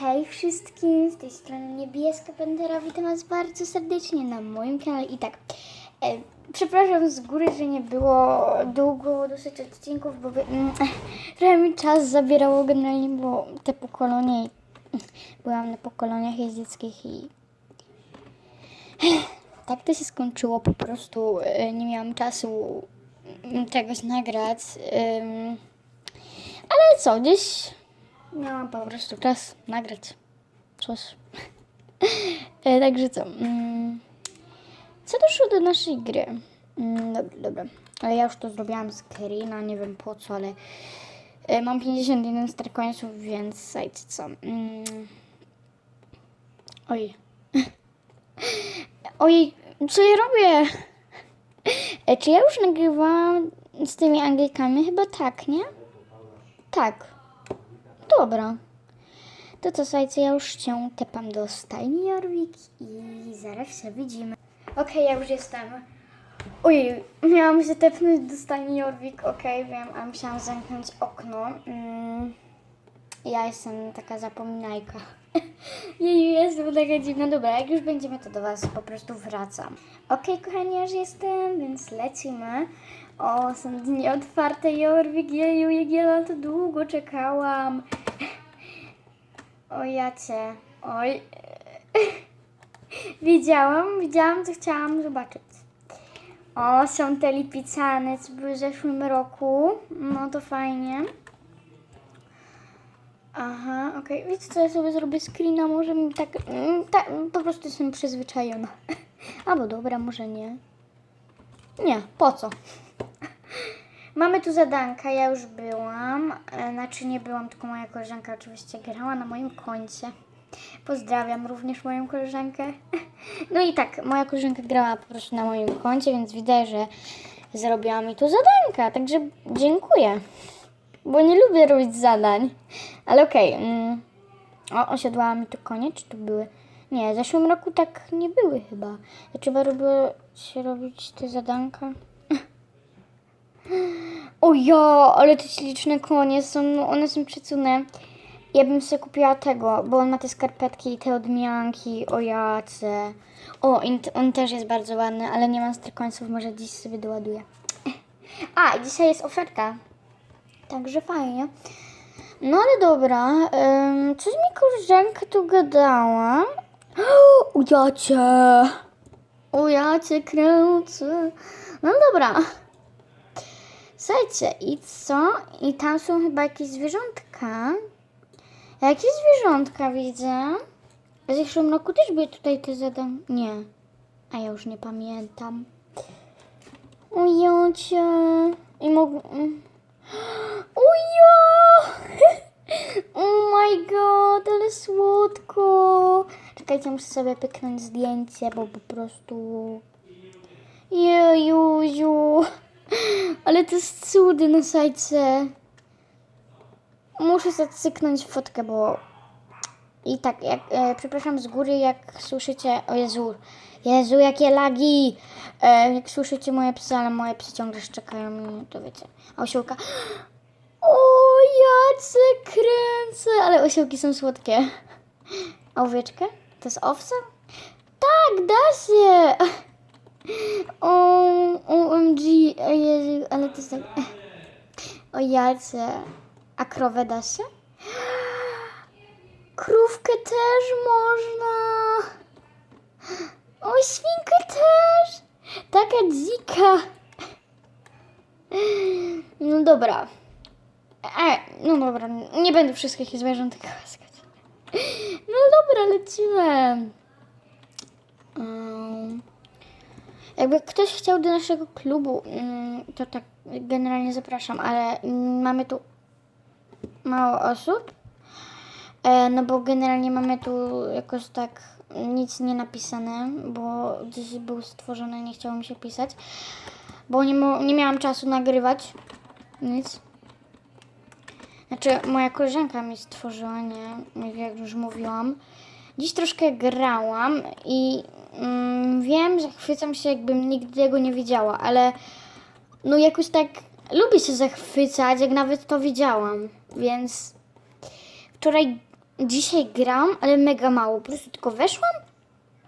Hej wszystkim, z tej strony Niebieska Pantera, witam was bardzo serdecznie na moim kanale i tak, e, przepraszam z góry, że nie było długo dosyć odcinków, bo by, mm, trochę mi czas zabierało generalnie, bo te po kolonie, i- byłam na pokoleniach jeździeckich i tak to się skończyło, po prostu e, nie miałam czasu mm, czegoś nagrać, ale co, gdzieś miałam po prostu czas nagrać coś. E, Także co? mm, Co doszło do naszej gry? Mm, Dobra, dobra. Ale ja już to zrobiłam z Karina, nie wiem po co, ale e, mam 51 starkońców, więc słuchajcie co. mm, Oj. Ojej, co ja robię? E, Czy ja już nagrywałam z tymi Anglikami? Chyba tak, nie? Tak. Dobra. To co, słuchajcie, ja już cię tepam do stajni Jorwik i zaraz się widzimy. Okej, ja już jestem. Ojej, miałam się tepnąć do stajni Jorwik, okej, wiem, a musiałam zamknąć okno. Mm, ja jestem taka zapominajka. Jej, jestem taka dziwna. Dobra, jak już będziemy, to do Was po prostu wracam. Okej, kochani, ja już jestem, więc lecimy. O, są dni otwarte, jak ja na to długo czekałam. O, ja cię, oj. Widziałam, widziałam, co chciałam zobaczyć. O, są te lipicane, co były w zeszłym roku. No to fajnie. Aha, okej. Wiecie co, ja sobie zrobię screena, może mi tak, mm, tak, po prostu jestem przyzwyczajona. Albo dobra, może nie. Nie, po co? Mamy tu zadanka, ja już byłam. E, Znaczy nie byłam, tylko moja koleżanka oczywiście grała na moim koncie. Pozdrawiam również moją koleżankę. No i tak, moja koleżanka grała po prostu na moim koncie, więc widać, że zrobiła mi tu zadanka. Także dziękuję. Bo nie lubię robić zadań. Ale okej. mm. O, osiadłała mi tu konie, czy tu były? Nie, w zeszłym roku tak nie były chyba. Trzeba się robić te zadanka. O ja, ale te śliczne konie są, no one są przecudne. Ja bym sobie kupiła tego, bo on ma te skarpetki i te odmianki, o jace. O, on też jest bardzo ładny, ale nie mam strykońców, może dziś sobie doładuję. A, dzisiaj jest oferta. Także fajnie. No ale dobra, ym, coś mi koleżanka tu gadała. O jacie! O jacie kręcę. No dobra. Słuchajcie, i co? I tam są chyba jakieś zwierzątka. Jakie zwierzątka widzę? W zeszłym roku też były tutaj te zadania. Nie. A ja już nie pamiętam. O jacie. I mogę... O ja! Oh my god, ale słodko. Czekajcie, muszę sobie pyknąć zdjęcie, bo po prostu... Jejuziu. Ale to jest cudy na sajcie. Muszę zacyknąć fotkę, bo... I tak, jak, e, przepraszam z góry, jak słyszycie... O Jezu, Jezu, jakie lagi! E, jak słyszycie moje psy, ale moje psy ciągle szczekają, i to wiecie. A osiołka... O, ja cię kręcę! Ale osiołki są słodkie. A owieczkę? To jest owca? Tak, da się! O, OMG, o Jezu, O jacie. A krowę da się? Krówkę też można. O, świnkę też. Taka dzika. No dobra. E, no dobra, nie będę wszystkich zwierząt głaskać. No dobra, lecimy. Um, jakby ktoś chciał do naszego klubu, mm, to tak generalnie zapraszam, ale mamy tu mało osób. E, no bo generalnie mamy tu jakoś tak nic nie napisane, bo gdzieś był stworzony, nie chciało mi się pisać, bo nie, nie miałam czasu nagrywać nic. Znaczy, moja koleżanka mi stworzyła, nie? Jak już mówiłam. Dziś troszkę grałam i mm, wiem, że chwycam się, jakbym nigdy tego nie widziała, ale no jakoś tak lubię się zachwycać, jak nawet to widziałam, więc wczoraj dzisiaj gram, ale mega mało. Po prostu tylko weszłam,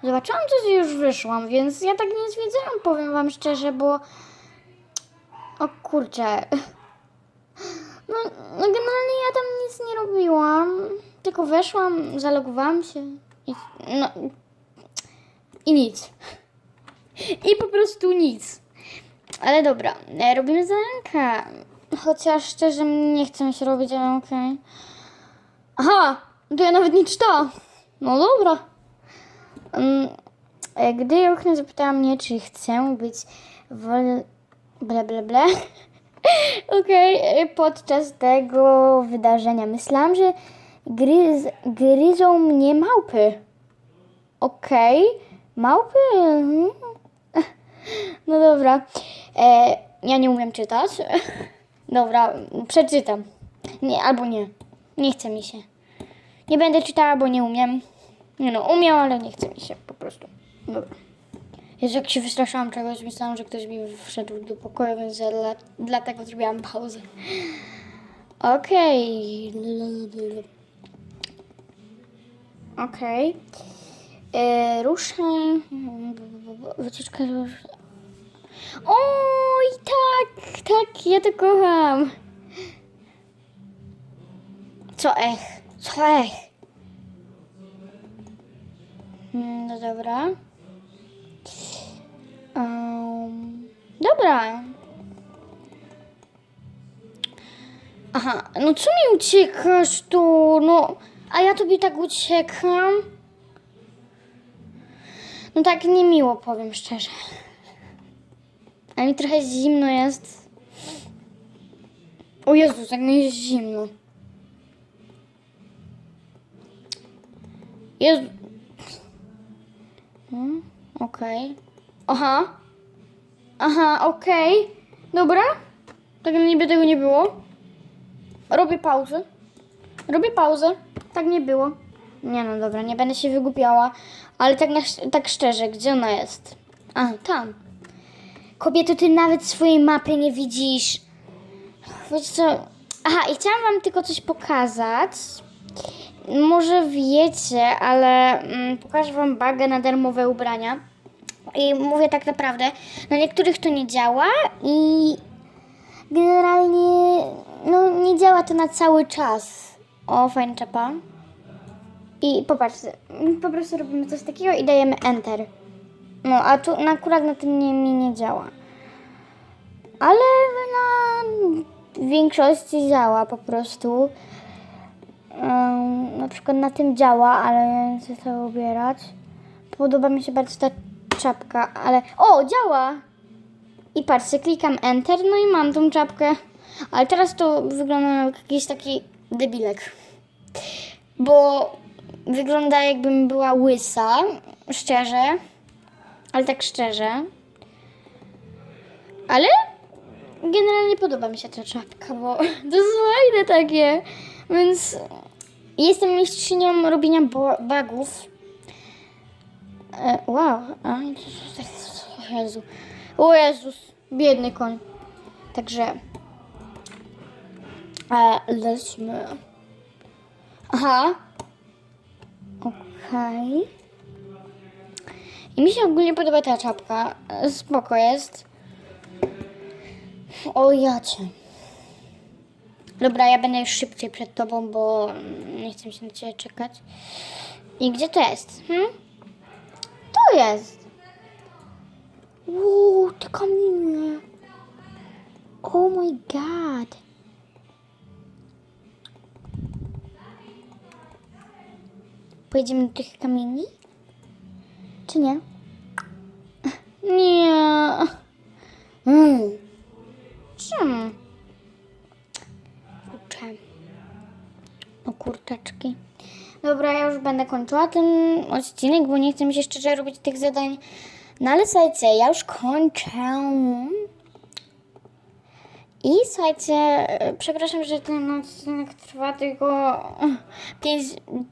zobaczyłam coś i już wyszłam, więc ja tak nie zwiedziłam, powiem wam szczerze, bo... O kurczę. No, no generalnie ja tam nic nie robiłam, tylko weszłam, zalogowałam się i... No... I nic. I po prostu nic. Ale dobra, e, robimy zadanka. Chociaż szczerze nie chcę się robić, ale okej. Aha, to ja nawet nie czytałam. No dobra. Mm, e, Gdy okno zapytała mnie, czy chcę być wol... ble ble ble. Okej, e, podczas tego wydarzenia myślałam, że gryz, gryzą mnie małpy. Okej, małpy? No dobra. E, ja nie umiem czytać. Dobra, przeczytam. Nie, albo nie. Nie chce mi się. Nie będę czytała, bo nie umiem. Nie no, umiem, ale nie chce mi się po prostu. Dobra. Jezu, jak się wystraszyłam czegoś, myślałam, że ktoś mi wszedł do pokoju, więc ja dla, dlatego zrobiłam pauzę. Okej. Okej. E, Ruszaj. Wycieczka. Oj, tak, tak, ja to kocham. Co ech? Co ech? Mm, No dobra. Um, dobra. Aha, no co mi uciekasz tu? No, a ja tobie tak uciekam. No tak niemiło, powiem szczerze. A mi trochę zimno jest. O Jezus, jak mi jest zimno. Jezu. Hmm, okej. Aha. Aha, okej. Dobra. Tak niby tego nie było. Robię pauzę. Robię pauzę. Tak nie było. Nie no dobra, nie będę się wygłupiała. Ale tak, na, tak szczerze, gdzie ona jest? A, tam. Kobieto, ty nawet swojej mapy nie widzisz. Wiesz co? Aha, i chciałam wam tylko coś pokazać. Może wiecie, ale mm, pokażę wam bagę na darmowe ubrania. I mówię tak naprawdę, na niektórych to nie działa i generalnie no, nie działa to na cały czas. O, fajna czapa. I popatrzcie, po prostu robimy coś takiego i dajemy Enter. No, a tu akurat na tym nie, mi nie działa. Ale na większości działa po prostu. Ym, na przykład na tym działa, ale nie chcę to ubierać. Podoba mi się bardzo ta czapka, ale... O, działa! I patrzcie, klikam Enter, no i mam tą czapkę. Ale teraz to wygląda jak jakiś taki debilek. Bo wygląda jakbym była łysa, szczerze. Ale tak szczerze. Ale generalnie podoba mi się ta czapka, bo to jest fajne takie. Więc jestem mistrzynią robienia bugów. E, wow. A, o Jezu. O Jezus. Biedny koń. Także e, lećmy. Aha. Okej. I mi się ogólnie podoba ta czapka. E, Spoko jest. O jacie. Dobra, ja będę już szybciej przed tobą, bo nie chcę się na ciebie czekać. I gdzie to jest? Hmm? To jest. Uuu, te kamienie. Oh my god. Pojedziemy do tych kamieni? Czy nie? Nie. Mm. Czemu? Kurczę. O kurtaczki. Dobra, ja już będę kończyła ten odcinek, bo nie chcę mi się szczerze robić tych zadań. No ale słuchajcie, ja już kończę. I słuchajcie, przepraszam, że ten odcinek trwa tylko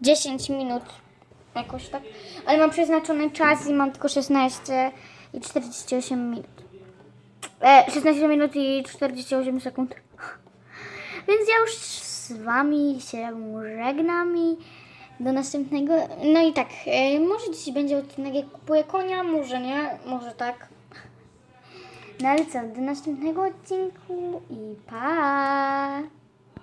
5-10 minut. Jakoś tak. Ale mam przeznaczony czas i mam tylko 16 i 48 minut. E, 16 minut i 48 sekund. Więc ja już z wami się żegnam i Do następnego. No i tak, e, może dzisiaj będzie odcinek jak kupuję konia, może nie, może tak. No ale co, do następnego odcinku i pa!